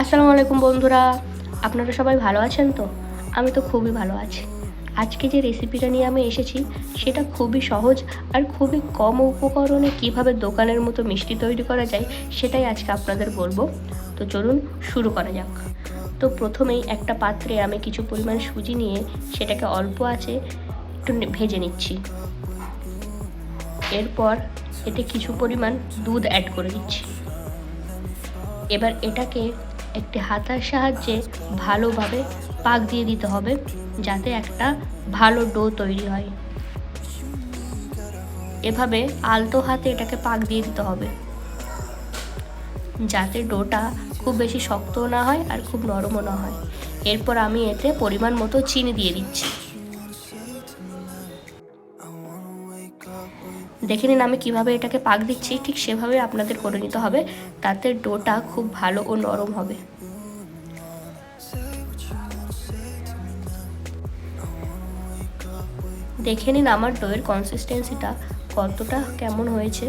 আসসালামু আলাইকুম বন্ধুরা, আপনারা সবাই ভালো আছেন তো? আমি তো খুবই ভালো আছি। আজকে যে রেসিপিটা নিয়ে আমি এসেছি, সেটা খুবই সহজ আর খুবই কম উপকরণে কীভাবে দোকানের মতো মিষ্টি তৈরি করা যায়, সেটাই আজকে আপনাদের বলব। তো চলুন শুরু করা যাক। তো প্রথমেই একটা পাত্রে আমি কিছু পরিমাণ সুজি নিয়ে সেটাকে অল্প আছে একটু ভেজে নিচ্ছি। এরপর এতে কিছু পরিমাণ দুধ অ্যাড করে দিচ্ছি। এবার এটাকে একটি হাতার সাহায্যে ভালোভাবে পাক দিয়ে দিতে হবে, যাতে একটা ভালো ডো তৈরি হয়। এভাবে আলতো হাতে এটাকে পাক দিয়ে দিতে হবে, যাতে ডোটা খুব বেশি শক্ত না হয় আর খুব নরমও না হয়। এরপর আমি এতে পরিমাণ মতো চিনি দিয়ে দিচ্ছি। দেখে নিন আমি কীভাবে এটাকে পাক দিচ্ছি, ঠিক সেভাবে আপনাদের করে নিতে হবে, তাতে ডোটা খুব ভালো ও নরম হবে। দেখে নিন আমার ডোয়ের কনসিস্টেন্সিটা কতটা কেমন হয়েছে।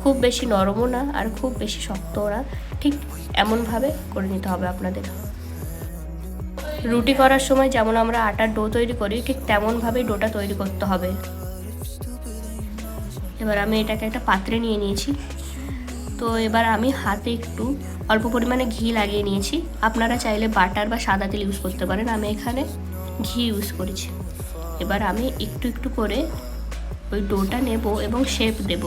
খুব বেশি নরমও না আর খুব বেশি শক্তও না, ঠিক এমনভাবে করে নিতে হবে আপনাদের। রুটি করার সময় যেমন আমরা আটার ডো তৈরি করি, ঠিক তেমনভাবেই ডোটা তৈরি করতে হবে। এবার আমি এটাকে একটা পাত্রে নিয়ে নিয়েছি। তো এবার আমি হাতে একটু অল্প পরিমাণে ঘি লাগিয়ে নিয়েছি। আপনারা চাইলে বাটার বা সাদা তেল ইউজ করতে পারেন। আমি এখানে ঘি ইউজ করেছি। এবার আমি একটু একটু করে ওই ডোটা নেব এবং শেপ দেব।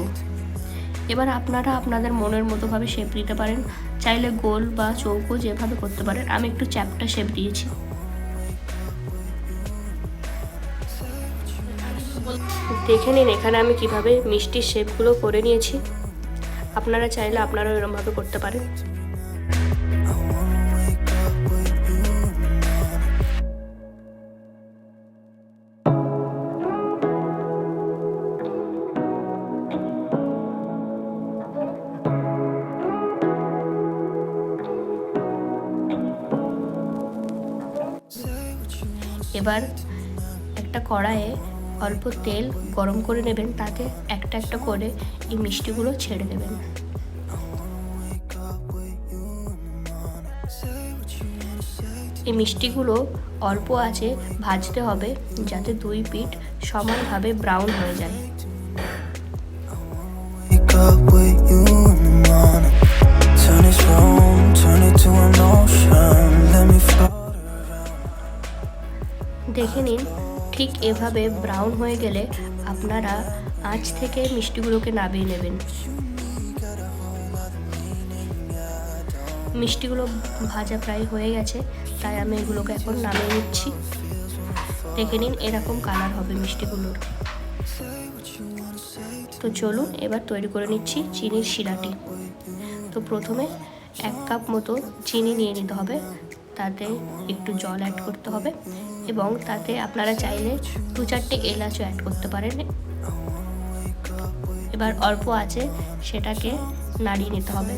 এবার আপনারা আপনাদের মনের মতোভাবে শেপ দিতে পারেন। চাইলে গোল বা চৌকো যেভাবে করতে পারেন। আমি একটু চ্যাপটা শেপ দিয়েছি। দেখে নিন এখানে আমি কীভাবে মিষ্টির শেপগুলো করে নিয়েছি। আপনারা চাইলে আপনারাও এরমভাবে করতে পারেন। এবার একটা কড়াইয়ে অল্প তেল গরম করে নেবেন, তাতে একটা একটা করে এই মিষ্টিগুলো ছেড়ে দেবেন এই মিষ্টিগুলো অল্প আছে, ভাজতে হবে যাতে দুই পিঠ সমানভাবে ব্রাউন হয়ে যায়. দেখে নিন ঠিক এভাবে ব্রাউন হয়ে গেলে আপনারা আঁচ থেকে মিষ্টিগুলোকে নামিয়ে নেবেন। মিষ্টিগুলো ভাজা প্রায় হয়ে গেছে, তাই আমি এগুলোকে এখন নামিয়ে নিচ্ছি। দেখে নিন এরকম কালার হবে মিষ্টিগুলোর। তো চলুন এবার তৈরি করে নিচ্ছি চিনির শিরাটি। তো প্রথমে এক কাপ মতো চিনি নিয়ে নিতে হবে। তাতে একটু জল অ্যাড করতে হবে এবং তাতে আপনারা চাইলে দু চারটে এলাচও অ্যাড করতে পারেন। এবার অল্প আছে, সেটাকে নাড়িয়ে নিতে হবে।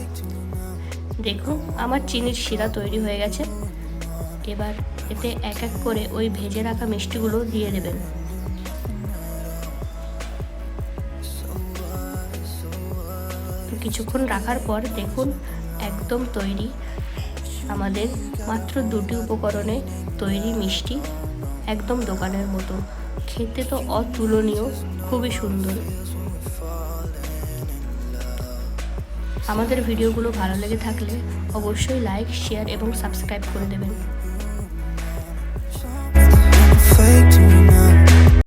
দেখুন, আমার চিনির শিরা তৈরি হয়ে গেছে। এবার এতে এক এক করে ওই ভেজে রাখা মিষ্টিগুলো দিয়ে দেবেন। কিছুক্ষণ রাখার পর দেখুন, একদম তৈরি। আমাদের মাত্র দুটি উপকরণে তৈরি মিষ্টি একদম দোকানের মতো। খেতে তো অতুলনীয়, খুবই সুন্দর। আমাদের ভিডিওগুলো ভালো লেগে থাকলে অবশ্যই লাইক, শেয়ার এবং সাবস্ক্রাইব করে দেবেন।